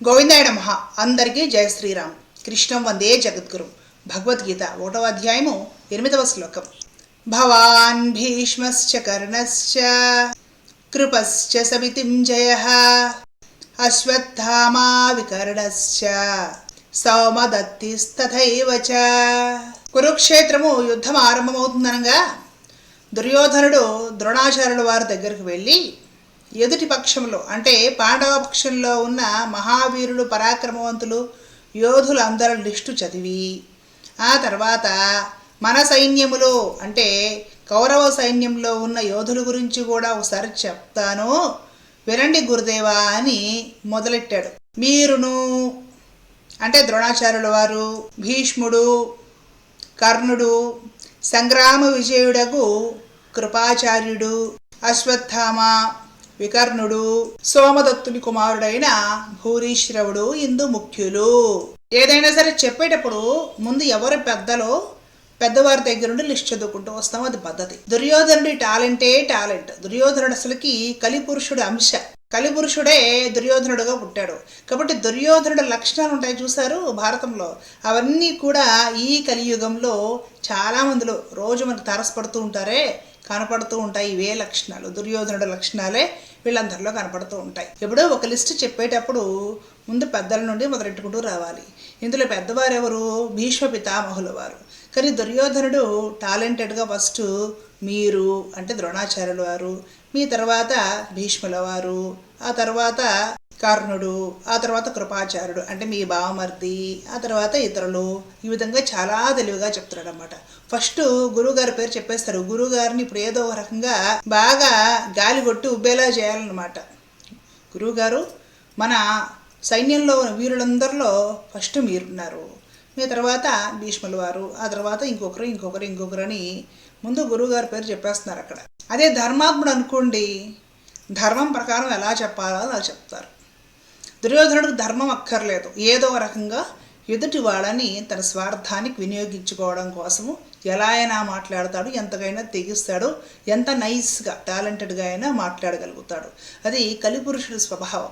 గోవిందాయ నమ. అందరికీ జయ శ్రీరామ్. కృష్ణం వందే జగద్గురు. భగవద్గీత ఒకటవ అధ్యాయము ఎనిమిదవ శ్లోకం. భవాన్ భీష్మశ్చ కర్ణశ్చ కృపశ్చ సమితిం జయ అశ్వత్థామా వికర్ణశ్చ సౌమదత్తిస్తథైవ చ. కురుక్షేత్రము యుద్ధం ఆరంభమవుతుందనగా దుర్యోధనుడు ద్రోణాచార్యుల వారి దగ్గరికి వెళ్ళి ఎదుటి పక్షంలో అంటే పాండవ పక్షంలో ఉన్న మహావీరులు పరాక్రమవంతులు యోధులందరి లిస్టు చదివి ఆ తర్వాత మన సైన్యములో అంటే కౌరవ సైన్యంలో ఉన్న యోధుల గురించి కూడా ఒకసారి చెప్తాను. వినండి గురుదేవా అని మొదలెట్టాడు. మీరును అంటే ద్రోణాచార్యుల వారు భీష్ముడు కర్ణుడు సంగ్రామ విజయుడకు కృపాచార్యుడు అశ్వత్థామ వికర్ణుడు సోమదత్తుని కుమారుడైన భూరీశ్రవుడు ఇందు ముఖ్యులు. ఏదైనా సరే చెప్పేటప్పుడు ముందు ఎవరు పెద్దలో పెద్దవారి దగ్గర నుండి లిస్ట్ చదువుకుంటూ వస్తాం అది పద్ధతి. దుర్యోధనుడి టాలెంటే టాలెంట్. దుర్యోధనుడు అసలుకి కలిపురుషుడు అంశ. కలిపురుషుడే దుర్యోధనుడుగా పుట్టాడు. కాబట్టి దుర్యోధనుడు లక్షణాలు ఉంటాయి చూశారు భారతంలో. అవన్నీ కూడా ఈ కలియుగంలో చాలా మందిలో రోజు మనకు తారసపడుతూ ఉంటారే. కనపడుతూ ఉంటాయి. ఇవే లక్షణాలు. దుర్యోధనుడు లక్షణాలే వీళ్ళందరిలో కనపడుతూ ఉంటాయి. ఇప్పుడు ఒక లిస్ట్ చెప్పేటప్పుడు ముందు పెద్దల నుండి మొదలెట్టుకుంటూ రావాలి. ఇందులో పెద్దవారు ఎవరు భీష్మ పితామహుల వారు. కానీ దుర్యోధనుడు టాలెంటెడ్గా ఫస్ట్ మీరు అంటే ద్రోణాచార్యుల వారు మీ తర్వాత భీష్ముల వారు ఆ తర్వాత కర్ణుడు ఆ తర్వాత కృపాచార్యుడు అంటే మీ బావమర్ది ఆ తర్వాత ఇతరులు ఈ విధంగా చాలా తెలివిగా చెప్తున్నాడు అనమాట ఫస్ట్ గురువుగారి పేరు చెప్పేస్తారు. గురువుగారిని ఇప్పుడు ఏదో ఒక రకంగా బాగా గాలి కొట్టి ఉబ్బేలా చేయాలన్నమాట. గురువుగారు మన సైన్యంలో వీరులందరిలో ఫస్ట్ మీరున్నారు. మీ తర్వాత భీష్ముల వారు ఆ తర్వాత ఇంకొకరు ఇంకొకరు ఇంకొకరు అని ముందు గురువుగారి పేరు చెప్పేస్తున్నారు అక్కడ. అదే ధర్మాత్ముడు అనుకోండి ధర్మం ప్రకారం ఎలా చెప్పాలో అలా చెప్తారు. దుర్యోధనుడికి ధర్మం అక్కర్లేదు. ఏదో రకంగా ఎదుటి వాళ్ళని తన స్వార్థానికి వినియోగించుకోవడం కోసము ఎలా అయినా మాట్లాడతాడు ఎంతకైనా తెగిస్తాడు ఎంత నైస్గా టాలెంటెడ్గా అయినా మాట్లాడగలుగుతాడు. అది కలిపురుషుడి స్వభావం.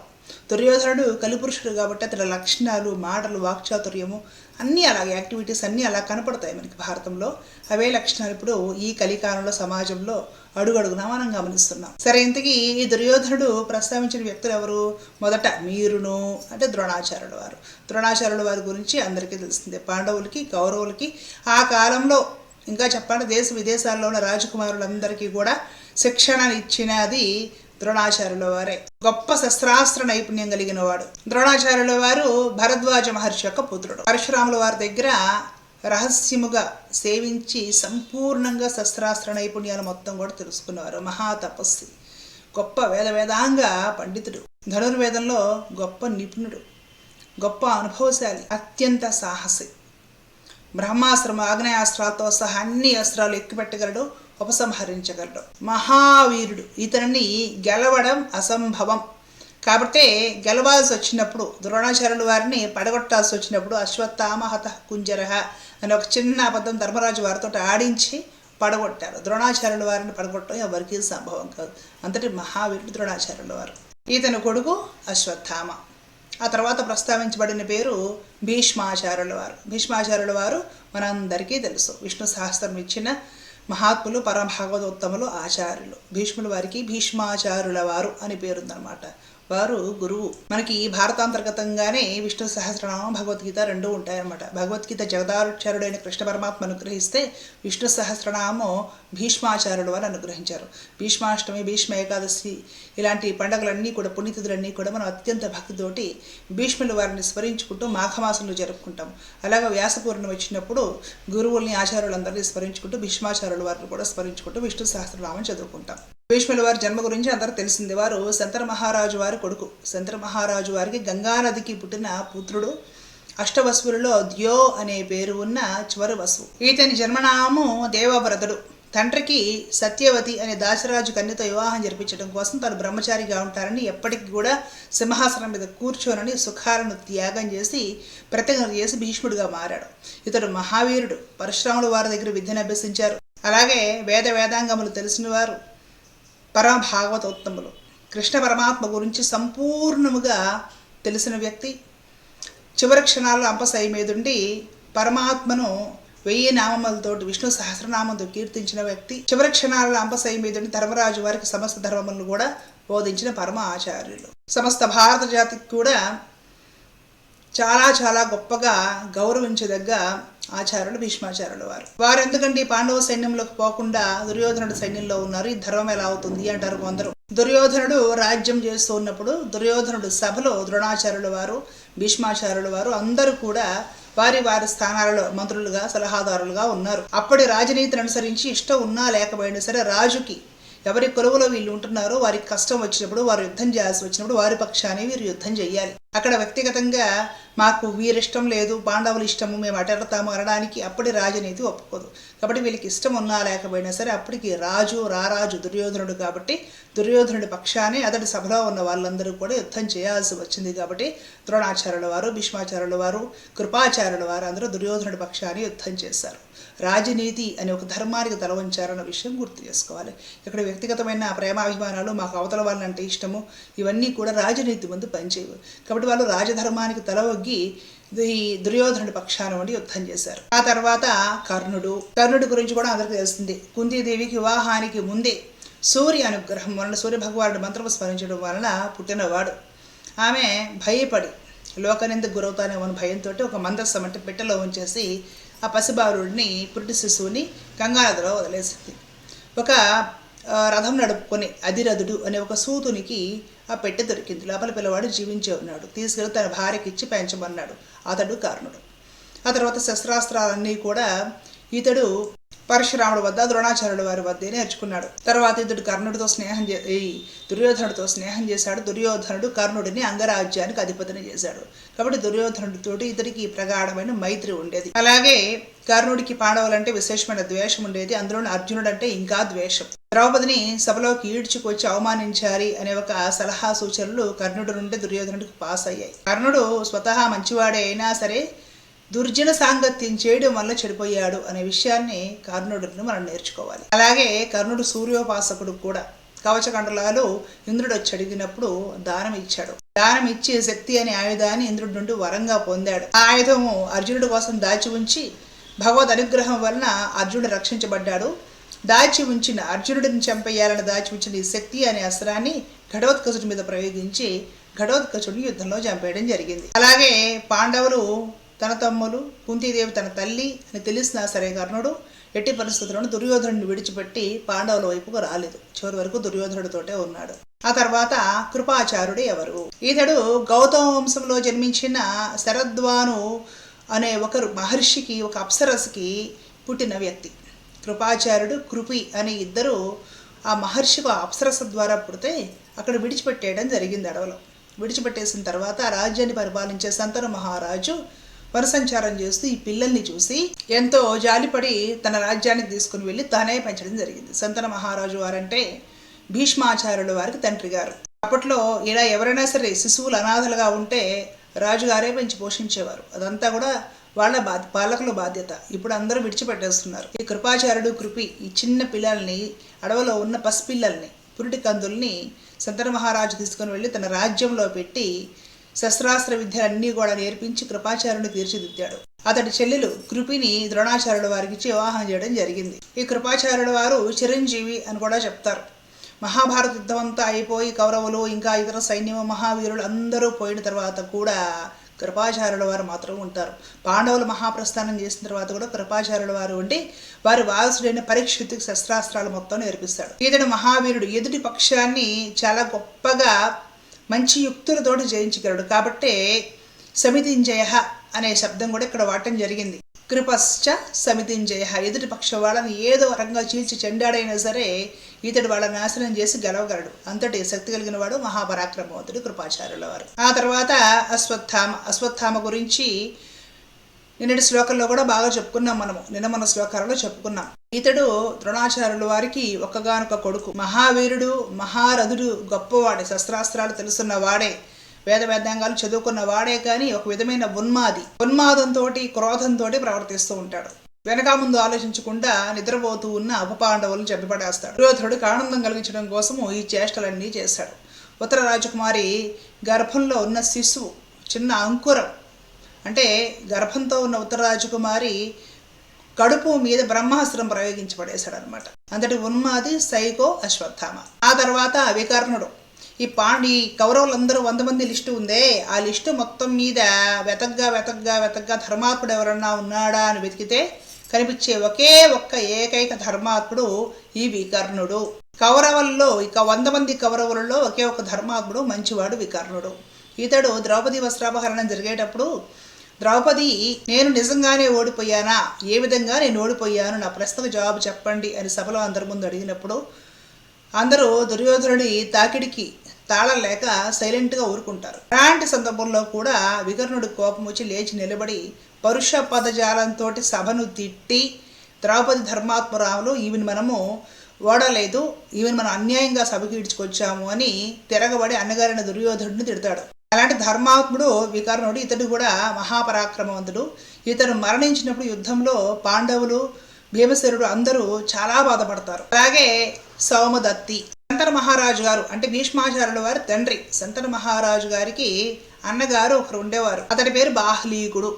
దుర్యోధనుడు కలిపురుషుడు కాబట్టి అతని లక్షణాలు మాటలు వాక్చాతుర్యము అన్నీ అలాగే యాక్టివిటీస్ అన్నీ అలా కనపడతాయి మనకి భారతంలో. అవే లక్షణాలు ఇప్పుడు ఈ కలికాలంలో సమాజంలో అడుగడుగునా మనం గమనిస్తున్నాం. సరే ఇంతకీ ఈ దుర్యోధనుడు ప్రస్తావించిన వ్యక్తులు ఎవరు? మొదట మీరును అంటే ద్రోణాచార్యుల వారు. ద్రోణాచార్యుల వారి గురించి అందరికీ తెలిసిందే. పాండవులకి కౌరవులకి ఆ కాలంలో ఇంకా చెప్పాలంటే దేశ విదేశాల్లో ఉన్న రాజకుమారులందరికీ కూడా శిక్షణ ఇచ్చినది ద్రోణాచార్యుల వారే. గొప్ప శస్త్రాస్త్ర నైపుణ్యం కలిగిన వాడు. ద్రోణాచార్యుల వారు భరద్వాజ మహర్షి యొక్క పుత్రుడు. పరశురాముల వారి దగ్గర రహస్యముగా సేవించి సంపూర్ణంగా శస్త్రాస్త్ర నైపుణ్యాలు మొత్తం కూడా తెలుసుకున్నవారు మహాతపస్సి గొప్ప వేద వేదాంగ పండితుడు. ధనుర్వేదంలో గొప్ప నిపుణుడు. గొప్ప అనుభవశాలి. అత్యంత సాహసి. బ్రహ్మాస్త్రం ఆగ్నేయాస్త్రాలతో సహా అన్ని అస్త్రాలు ఎక్కుపెట్టగలడు. ఉపసంహరించగలడు. మహావీరుడు. ఇతనిని గెలవడం అసంభవం. కాబట్టి గెలవాల్సి వచ్చినప్పుడు ద్రోణాచార్యులు వారిని పడగొట్టాల్సి వచ్చినప్పుడు అశ్వత్థామహత కుంజరహ అని ఒక చిన్న అబద్ధం ధర్మరాజు వారితో ఆడించి పడగొట్టారు. ద్రోణాచార్యుల వారిని పడగొట్టడం ఎవరికీ సంభవం కాదు. అంతటి మహావీరుడు ద్రోణాచార్యుల వారు. ఇతని కొడుకు అశ్వత్థామ. ఆ తర్వాత ప్రస్తావించబడిన పేరు భీష్మాచార్యుల వారు. భీష్మాచార్యుల వారు మనందరికీ తెలుసు. విష్ణు సహస్రం ఇచ్చిన మహాత్ములు పరమభాగవతోత్తములు ఆచార్యులు. భీష్ముల వారికి భీష్మాచారుల వారు అని పేరుందనమాట వారు గురువు. మనకి భారతాంతర్గతంగానే విష్ణు సహస్రనామం భగవద్గీత రెండు ఉంటాయన్నమాట. భగవద్గీత జగదాచార్యుడైన కృష్ణ పరమాత్మ అనుగ్రహిస్తే విష్ణు సహస్రనామం భీష్మాచార్యుడు అని అనుగ్రహించారు. భీష్మాష్టమి భీష్మ ఏకాదశి ఇలాంటి పండుగలన్నీ కూడా పుణ్యతిథులన్నీ కూడా మనం అత్యంత భక్తితోటి భీష్ముల వారిని స్మరించుకుంటూ మాఘమాసంలో జరుపుకుంటాం. అలాగే వ్యాసపూర్ణం వచ్చినప్పుడు గురువుల్ని ఆచార్యులందరినీ స్మరించుకుంటూ భీష్మాచార్యుల వారిని కూడా స్మరించుకుంటూ విష్ణు సహస్రనామం చదువుకుంటాం. భీష్ముల వారి జన్మ గురించి అందరూ తెలిసింది. వారు శంతర మహారాజు వారి కొడుకు. శంతర మహారాజు వారికి గంగానదికి పుట్టిన పుత్రుడు అష్టవసువులలో ద్యో అనే పేరు ఉన్న చివరి వసువు. ఈతని జన్మనామము దేవవ్రతుడు. తండ్రికి సత్యవతి అనే దాసరాజు కన్యతో వివాహం జరిపించడం కోసం తాను బ్రహ్మచారిగా ఉంటారని ఎప్పటికీ కూడా సింహాసనం మీద కూర్చోనని సుఖాలను త్యాగం చేసి ప్రతిజ్ఞ చేసి భీష్ముడిగా మారాడు. ఇతడు మహావీరుడు. పరశురాముల వారి దగ్గర విద్యను అభ్యసించారు. అలాగే వేద వేదాంగములు తెలిసిన వారు పరమభాగవతోత్తములు. కృష్ణ పరమాత్మ గురించి సంపూర్ణముగా తెలిసిన వ్యక్తి. చివరి క్షణాల్లో అంపశయ్య మీదుండి పరమాత్మను వెయ్యి నామములతోటి విష్ణు సహస్రనామంతో కీర్తించిన వ్యక్తి. చివరి క్షణాలలో అంపశయ్య మీదుండి ధర్మరాజు వారికి సమస్త ధర్మములను కూడా బోధించిన పరమ ఆచార్యులు. సమస్త భారత జాతికి కూడా చాలా చాలా గొప్పగా గౌరవించదగ్గ ఆచార్యులు భీష్మాచార్యులు వారు. వారు ఎందుకంటే ఈ పాండవ సైన్యంలోకి పోకుండా దుర్యోధనుడు సైన్యంలో ఉన్నారు. ఈ ధర్మం ఎలా అవుతుంది అంటారు కొందరు. దుర్యోధనుడు రాజ్యం చేస్తూ ఉన్నప్పుడు దుర్యోధనుడు సభలో ద్రోణాచార్యుల వారు భీష్మాచార్యుల వారు అందరూ కూడా వారి వారి స్థానాలలో మంత్రులుగా సలహాదారులుగా ఉన్నారు. అప్పటి రాజనీతిని అనుసరించి ఇష్టం ఉన్నా లేకపోయినా సరే రాజుకి ఎవరి కొలువులో వీళ్ళు ఉంటున్నారో వారికి కష్టం వచ్చినప్పుడు వారు యుద్ధం చేయాల్సి వచ్చినప్పుడు వారి పక్షాన్ని వీరు యుద్ధం చేయాలి. అక్కడ వ్యక్తిగతంగా మాకు వీరిష్టం లేదు పాండవులు ఇష్టము మేము అటెడతాము అనడానికి అప్పటి రాజనీతి ఒప్పుకోదు. కాబట్టి వీళ్ళకి ఇష్టం ఉన్నా లేకపోయినా సరే అప్పటికి రాజు రారాజు దుర్యోధనుడు కాబట్టి దుర్యోధనుడి పక్షాన్ని అతడి సభలో ఉన్న వాళ్ళందరూ కూడా యుద్ధం చేయాల్సి వచ్చింది కాబట్టి ద్రోణాచార్యుల వారు భీష్మాచార్యుల వారు కృపాచార్యుల వారు అందరూ దుర్యోధనుడి పక్షాన్ని యుద్ధం చేశారు. రాజనీతి అనే ఒక ధర్మానికి తల వంచారన్న విషయం గుర్తు చేసుకోవాలి. ఇక్కడ వ్యక్తిగతమైన ప్రేమాభిమానాలు మాకు అవతల వాళ్ళంటే ఇష్టము ఇవన్నీ కూడా రాజనీతి ముందు పనిచేయవు. కాబట్టి వాళ్ళు రాజధర్మానికి తల ఒగ్గి ఈ దుర్యోధనుడి పక్షాన వండి యుద్ధం చేశారు. ఆ తర్వాత కర్ణుడు కర్ణుడి గురించి కూడా అందరికీ తెలిసింది. కుందీదేవికి వివాహానికి ముందే సూర్య అనుగ్రహం వలన సూర్య భగవానుడు మంత్రం స్మరించడం వలన పుట్టినవాడు. ఆమె భయపడి లోకనిందకు గురవుతానేమో భయంతో ఒక మందస్సం అంటే పెట్టెలో ఉంచేసి ఆ పసిబాలుడిని పురిటి శిశువుని గంగానదిలో వదిలేసింది. ఒక రథం నడుపుకొని అధిరథుడు అనే ఒక సూతునికి ఆ పెట్టె దొరికింది. లోపల పిల్లవాడు జీవించే ఉన్నాడు. తీసుకెళ్ళి తన భార్యకి ఇచ్చి పెంచమన్నాడు. అతడు కారణుడు. ఆ తర్వాత శస్త్రాస్త్రాలన్నీ కూడా ఇతడు పరశురాముడు వద్ద ద్రోణాచార్యుడు వారి వద్దే నేర్చుకున్నాడు. తర్వాత ఇతడు కర్ణుడితో స్నేహం చే దుర్యోధనుడితో స్నేహం చేశాడు. దుర్యోధనుడు కర్ణుడిని అంగరాజ్యానికి అధిపతిని చేశాడు. కాబట్టి దుర్యోధనుడితోటి ఇతడికి ప్రగాఢమైన మైత్రి ఉండేది. అలాగే కర్ణుడికి పాండవులంటే విశేషమైన ద్వేషం ఉండేది. అందులోని అర్జునుడు అంటే ఇంకా ద్వేషం. ద్రౌపదిని సభలోకి ఈడ్చుకొచ్చి అవమానించాలి అనే ఒక సలహా సూచనలు కర్ణుడి నుండి దుర్యోధనుడికి పాస్ అయ్యాయి. కర్ణుడు స్వతహా మంచివాడే అయినా సరే దుర్జన సాంగత్యం చేయడం వల్ల చెడిపోయాడు అనే విషయాన్ని కర్ణుడిని మనం నేర్చుకోవాలి. అలాగే కర్ణుడు సూర్యోపాసకుడు కూడా. కవచకండలాలు ఇంద్రుడు వచ్చి అడిగినప్పుడు దానం ఇచ్చాడు. దానం ఇచ్చి శక్తి అనే ఆయుధాన్ని ఇంద్రుడి నుండి వరంగా పొందాడు. ఆ ఆయుధము అర్జునుడి కోసం దాచి ఉంచి భగవద్ అనుగ్రహం వలన అర్జునుడు రక్షించబడ్డాడు. దాచి ఉంచిన అర్జునుడిని చంపేయాలని దాచి ఉంచిన ఈ శక్తి అనే అస్త్రాన్ని ఘటోత్కచుడి మీద ప్రయోగించి ఘటోత్కచుడిని యుద్ధంలో చంపేయడం జరిగింది. అలాగే పాండవులు తన తమ్ములు కుంతీదేవి తన తల్లి అని తెలిసినా సరే కర్ణుడు ఎట్టి పరిస్థితులను దుర్యోధనుడిని విడిచిపెట్టి పాండవుల వైపుకు రాలేదు. చివరి వరకు దుర్యోధనుడితోటే ఉన్నాడు. ఆ తర్వాత కృపాచారుడు ఎవరు? ఇతడు గౌతమ వంశంలో జన్మించిన శరద్వాను అనే ఒకరు మహర్షికి ఒక అప్సరస్కి పుట్టిన వ్యక్తి. కృపాచార్యుడు కృపి అనే ఇద్దరు ఆ మహర్షికి అప్సరస ద్వారా పుడితే అక్కడ విడిచిపెట్టేయడం జరిగింది అడవిలో. విడిచిపెట్టేసిన తర్వాత రాజ్యాన్ని పరిపాలించే సంతన మహారాజు వనసంచారం చేస్తూ ఈ పిల్లల్ని చూసి ఎంతో జాలిపడి తన రాజ్యానికి తీసుకుని వెళ్ళి తానే పెంచడం జరిగింది. సంతన మహారాజు వారంటే భీష్మాచార్యుల వారికి తండ్రి గారు. అప్పట్లో ఇలా ఎవరైనా సరే శిశువులు అనాథలుగా ఉంటే రాజుగారే పెంచి పోషించేవారు. అదంతా కూడా వాళ్ళ బాధ్య పాలకుల బాధ్యత. ఇప్పుడు అందరూ విడిచిపెట్టేస్తున్నారు. ఈ కృపాచార్యుడు కృపి ఈ చిన్న పిల్లల్ని అడవిలో ఉన్న పసిపిల్లల్ని పురిటి కందుల్ని సంతన మహారాజు తీసుకొని వెళ్ళి తన రాజ్యంలో పెట్టి శస్త్రాస్త్ర విద్యలన్నీ కూడా నేర్పించి కృపాచార్యుని తీర్చిదిద్దాడు. అతడి చెల్లెలు కృపిని ద్రోణాచార్యుల వారికి వివాహం చేయడం జరిగింది. ఈ కృపాచార్యుల వారు చిరంజీవి అని కూడా చెప్తారు. మహాభారత యుద్ధం అంతా అయిపోయి కౌరవులు ఇంకా ఇతర సైన్యము మహావీరులు అందరూ పోయిన తర్వాత కూడా కృపాచార్యుల వారు మాత్రం ఉంటారు. పాండవులు మహాప్రస్థానం చేసిన తర్వాత కూడా కృపాచార్యుల వారు ఉండి వారి వారసుడైన పరీక్షిత్తుకి శస్త్రాస్త్రాలు మొత్తం నేర్పిస్తాడు. ఇతడు మహావీరుడు. ఎదుటి పక్షాన్ని చాలా గొప్పగా మంచి యుక్తులతోటి జయించగలడు. కాబట్టే సమితింజయ అనే శబ్దం కూడా ఇక్కడ వాడటం జరిగింది. కృపశ్చ సమితింజయ. ఎదుటి పక్ష వాళ్ళని ఏదో రకంగా చీల్చి చెండాడైనా సరే ఇతడు వాళ్ళ నాశనం చేసి గెలవగలడు. అంతటి శక్తి కలిగిన వాడు మహాపరాక్రమవంతుడు కృపాచార్యుల వారు. ఆ తర్వాత అశ్వత్థామ అశ్వత్థామ గురించి నిన్నటి శ్లోకంలో కూడా బాగా చెప్పుకున్నాం మనము. నిన్న మన శ్లోకాలలో చెప్పుకున్నాం. ఇతడు ద్రోణాచార్యుల వారికి ఒక్కగానొక కొడుకు. మహావీరుడు మహారథుడు గొప్పవాడే శస్త్రాస్త్రాలు తెలుసున్న వాడే వేద వేదాంగాలు చదువుకున్న వాడే కానీ ఒక విధమైన ఉన్మాది. ఉన్మాదంతో క్రోధంతో ప్రవర్తిస్తూ ఉంటాడు. వెనక ముందు ఆలోచించకుండా నిద్రపోతూ ఉన్న అపపాండవులను చంపిపడేస్తాడు. యోధుడు ఆనందం కలిగించడం కోసము ఈ చేష్టలన్నీ చేశాడు ఉత్తర రాజకుమారి గర్భంలో ఉన్న శిశువు చిన్న అంకురం అంటే గర్భంతో ఉన్న ఉత్తరరాజకుమారి కడుపు మీద బ్రహ్మాస్త్రం ప్రయోగించబడేశాడు అనమాట అంతటి ఉన్మాది సైకో అశ్వత్థామ. ఆ తర్వాత వికర్ణుడు. ఈ పాండి కౌరవులందరూ వంద మంది లిస్టు ఉందే. ఆ లిస్టు మొత్తం మీద వెతగ్గా వెతగ్గా వెతగ్గా ధర్మాత్ముడు ఎవరన్నా ఉన్నాడా అని వెతికితే కనిపించే ఒకే ఒక్క ఏకైక ధర్మాత్ముడు ఈ వికర్ణుడు. కౌరవుల్లో ఇక వంద మంది కౌరవులలో ఒకే ఒక ధర్మాత్ముడు మంచివాడు వికర్ణుడు. ఇతడు ద్రౌపది వస్త్రాపహరణం జరిగేటప్పుడు ద్రౌపది నేను నిజంగానే ఓడిపోయానా? ఏ విధంగా నేను ఓడిపోయాను? నా ప్రశ్నకు జవాబు చెప్పండి అని సభలో అందరి ముందు అడిగినప్పుడు అందరూ దుర్యోధనుడి తాకిడికి తాళలేక సైలెంట్గా ఊరుకుంటారు. అలాంటి సందర్భంలో కూడా వికర్ణుడి కోపం వచ్చి లేచి నిలబడి పరుష పదజాలంతో సభను తిట్టి ద్రౌపది ధర్మాత్మరాములు ఈమెను మనము ఓడలేదు ఈమెను మనం అన్యాయంగా సభకి ఇడ్చుకొచ్చాము అని తిరగబడి అన్నగారిన దుర్యోధనుడిని తిడతాడు. అలాంటి ధర్మాత్ముడు వికర్ణుడు. ఇతడు కూడా మహాపరాక్రమవంతుడు. ఇతను మరణించినప్పుడు యుద్ధంలో పాండవులు భీమసేనుడు అందరూ చాలా బాధపడతారు. అలాగే సౌమదత్తి శంతన మహారాజు గారు అంటే భీష్మాచార్యుల వారి తండ్రి శంతన మహారాజు గారికి అన్నగారు ఒకరు ఉండేవారు. అతని పేరు బాహ్లీకుడు.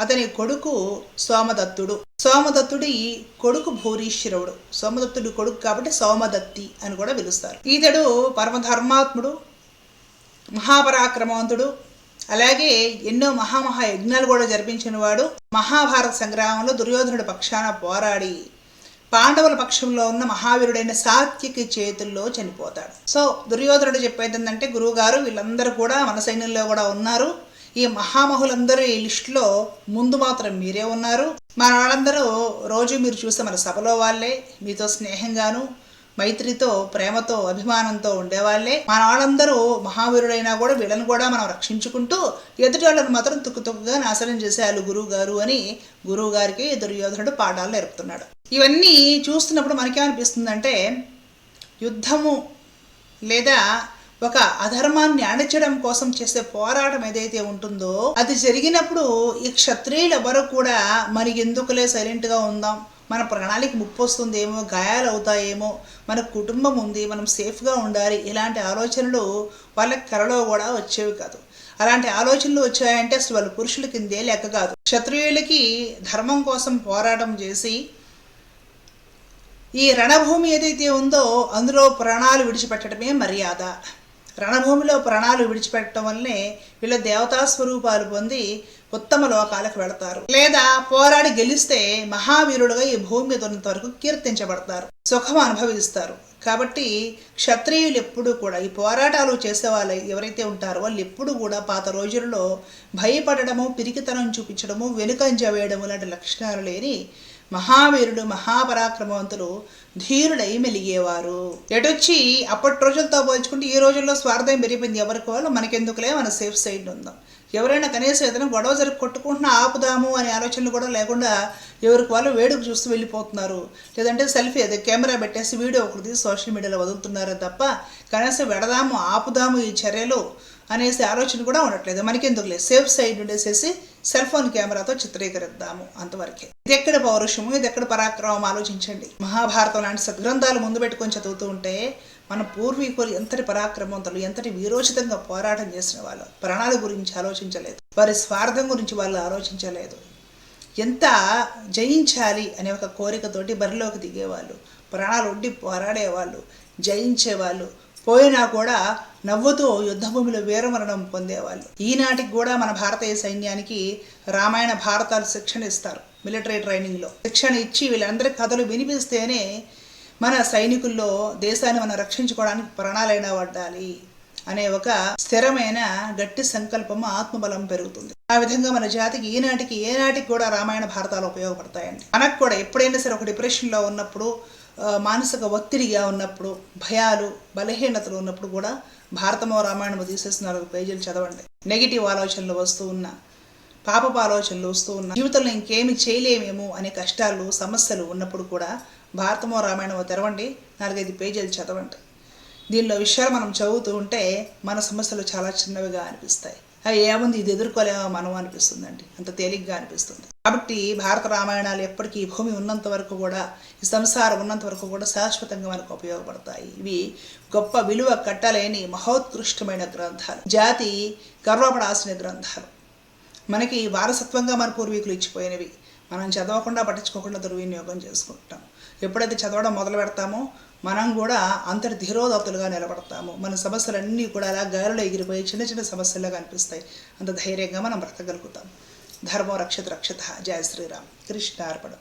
అతని కొడుకు సోమదత్తుడు. సోమదత్తుడి కొడుకు భూరీశ్వరుడు. సోమదత్తుడి కొడుకు కాబట్టి సోమదత్తి అని కూడా పిలుస్తారు. ఈతడు పరమధర్మాత్ముడు. మహాపరాక్రమవంతుడు. అలాగే ఎన్నో మహామహా యజ్ఞాలు కూడా జరిపించిన వాడు. మహాభారత సంగ్రామంలో దుర్యోధనుడి పక్షాన పోరాడి పాండవుల పక్షంలో ఉన్న మహావీరుడైన సాత్యకి చేతుల్లో చనిపోతాడు. సో దుర్యోధనుడు చెప్పేది ఏంటంటే గురువుగారు వీళ్ళందరూ కూడా మన సైన్యంలో కూడా ఉన్నారు. ఈ మహామహులందరూ ఈ లిస్టులో ముందు మాత్రం మీరే ఉన్నారు. మన వాళ్ళందరూ రోజు మీరు చూస్తే మన సభలో వాళ్ళే. మీతో స్నేహంగాను మైత్రితో ప్రేమతో అభిమానంతో ఉండేవాళ్ళే. మన వాళ్ళందరూ మహావీరుడైనా కూడా వీళ్ళని కూడా మనం రక్షించుకుంటూ ఎదుటి వాళ్ళని మాత్రం తుక్కు తుక్కుగా నాశనం చేసేయాలి గురువు గారు అని గురువు గారికి దుర్యోధనుడు పాఠాలు నేర్పుతున్నాడు. ఇవన్నీ చూస్తున్నప్పుడు మనకేమనిపిస్తుందంటే యుద్ధము లేదా ఒక అధర్మాన్ని అణచడం కోసం చేసే పోరాటం ఏదైతే ఉంటుందో అది జరిగినప్పుడు ఈ క్షత్రియులు ఎవరు కూడా మనకి ఎందుకులే సైలెంట్గా ఉందాం? మన ప్రాణానికి ముప్పు వస్తుందేమో గాయాలు అవుతాయేమో మన కుటుంబం ఉంది మనం సేఫ్గా ఉండాలి ఇలాంటి ఆలోచనలు వాళ్ళ కలలో కూడా వచ్చేవి కాదు. అలాంటి ఆలోచనలు వచ్చాయంటే అసలు వాళ్ళు పురుషుల కిందే లెక్క కాదు. క్షత్రియులకి ధర్మం కోసం పోరాటం చేసి ఈ రణభూమి ఏదైతే ఉందో అందులో ప్రాణాలు విడిచిపెట్టడమే మర్యాద. రణభూమిలో ప్రాణాలు విడిచిపెట్టడం వల్లనే వీళ్ళ దేవతా స్వరూపాలు పొంది ఉత్తమ లోకాలకు వెళతారు. లేదా పోరాడి గెలిస్తే మహావీరుడుగా ఈ భూమి మీద ఉన్నంత వరకు కీర్తించబడతారు. సుఖం అనుభవిస్తారు. కాబట్టి క్షత్రియులు ఎప్పుడూ కూడా ఈ పోరాటాలు చేసే వాళ్ళు ఎవరైతే ఉంటారో వాళ్ళు ఎప్పుడు కూడా పాత రోజుల్లో భయపడడము పిరికితనం చూపించడము వెనుకంజ వేయడము లాంటి లక్షణాలు లేని మహావీరుడు మహాపరాక్రమవంతులు ధీరుడై మెలిగేవారు. ఎటొచ్చి అప్పటి రోజులతో పోల్చుకుంటే ఈ రోజుల్లో స్వార్థం పెరిగిపోయింది ఎవరికి వాళ్ళు మనకెందుకులే మన సేఫ్ సైడ్ ఉందాం. ఎవరైనా కనీసం ఏదైనా గొడవ జరిగి కొట్టుకుంటున్నా ఆపుదాము అనే ఆలోచనలు కూడా లేకుండా ఎవరికి వాళ్ళు వేడుక చూస్తూ వెళ్ళిపోతున్నారు. లేదంటే సెల్ఫీ అదే కెమెరా పెట్టేసి వీడియో ఒకటి తీసి సోషల్ మీడియాలో వదులుతున్నారే తప్ప కనీసం వెడదాము ఆపుదాము ఈ చర్యలు అనేసి ఆలోచన కూడా ఉండట్లేదు. మనకెందుకులే? సేఫ్ సైడ్ ఉండేసేసి సెల్ ఫోన్ కెమెరాతో చిత్రీకరిద్దాము అంతవరకే. ఇది ఎక్కడ పౌరుషము? ఇది ఎక్కడ పరాక్రమం? ఆలోచించండి. మహాభారతం లాంటి సద్గ్రంథాలు ముందు పెట్టుకొని చదువుతూ ఉంటే మన పూర్వీకులు ఎంతటి పరాక్రమవంతులు ఎంతటి వీరోచితంగా పోరాటం చేసిన వాళ్ళు ప్రాణాల గురించి ఆలోచించలేదు వారి స్వార్థం గురించి వాళ్ళు ఆలోచించలేదు. ఎంత జయించాలి అనే ఒక కోరికతోటి బరిలోకి దిగేవాళ్ళు ప్రాణాలు ఒడ్డి పోరాడేవాళ్ళు జయించేవాళ్ళు పోయినా కూడా నవ్వుతూ యుద్ధభూమిలో వీరమరణం పొందేవాళ్ళు. ఈనాటికి కూడా మన భారతీయ సైన్యానికి రామాయణ భారతాలు శిక్షణ ఇస్తారు మిలిటరీ ట్రైనింగ్లో. శిక్షణ ఇచ్చి వీళ్ళందరి కథలు వినిపిస్తేనే మన సైనికుల్లో దేశాన్ని మనం రక్షించుకోవడానికి ప్రాణాలైనా పడ్డాలి అనే ఒక స్థిరమైన గట్టి సంకల్పం ఆత్మబలం పెరుగుతుంది. ఆ విధంగా మన జాతికి ఈనాటికి ఏనాటికి కూడా రామాయణ భారతాలు ఉపయోగపడతాయండి. మనకు కూడా ఎప్పుడైనా సరే ఒక డిప్రెషన్లో ఉన్నప్పుడు మానసిక ఒత్తిడిగా ఉన్నప్పుడు భయాలు బలహీనతలు ఉన్నప్పుడు కూడా భారతమో రామాయణము తీసేసి నాలుగు పేజీలు చదవండి. నెగిటివ్ ఆలోచనలు వస్తూ ఉన్న పాపపు ఆలోచనలు వస్తూ ఉన్న జీవితంలో ఇంకేమి చేయలేమేమో అనే కష్టాలు సమస్యలు ఉన్నప్పుడు కూడా భారతమో రామాయణమో తెరవండి నాలుగైదు పేజీలు చదవండి. దీనిలో విషయాలు మనం చదువుతూ ఉంటే మన సమస్యలు చాలా చిన్నవిగా అనిపిస్తాయి. అవి ఏముంది ఇది ఎదుర్కోలేమో మనం అనిపిస్తుందండి. అంత తేలిగ్గా అనిపిస్తుంది. కాబట్టి భారత రామాయణాలు ఎప్పటికీ ఈ భూమి ఉన్నంత వరకు కూడా ఈ సంసారం ఉన్నంత వరకు కూడా శాశ్వతంగా మనకు ఉపయోగపడతాయి. ఇవి గొప్ప విలువ కట్టలేని మహోత్కృష్టమైన గ్రంథాలు. జాతి గర్వపడాల్సిన గ్రంథాలు. మనకి వారసత్వంగా మన పూర్వీకులు ఇచ్చిపోయినవి. మనం చదవకుండా పట్టించుకోకుండా దుర్వినియోగం చేసుకుంటాం. ఎప్పుడైతే చదవడం మొదలు పెడతామో మనం కూడా అంతటి ధీరోదత్తులుగా నిలబడతాము. మన సమస్యలన్నీ కూడా అలా గాలిలో ఎగిరిపోయి చిన్న చిన్న సమస్యలుగా కనిపిస్తాయి. అంత ధైర్యంగా మనం బ్రతకగలుగుతాం. ధర్మం రక్షత రక్షత. జయ శ్రీరామ్. కృష్ణార్పణం.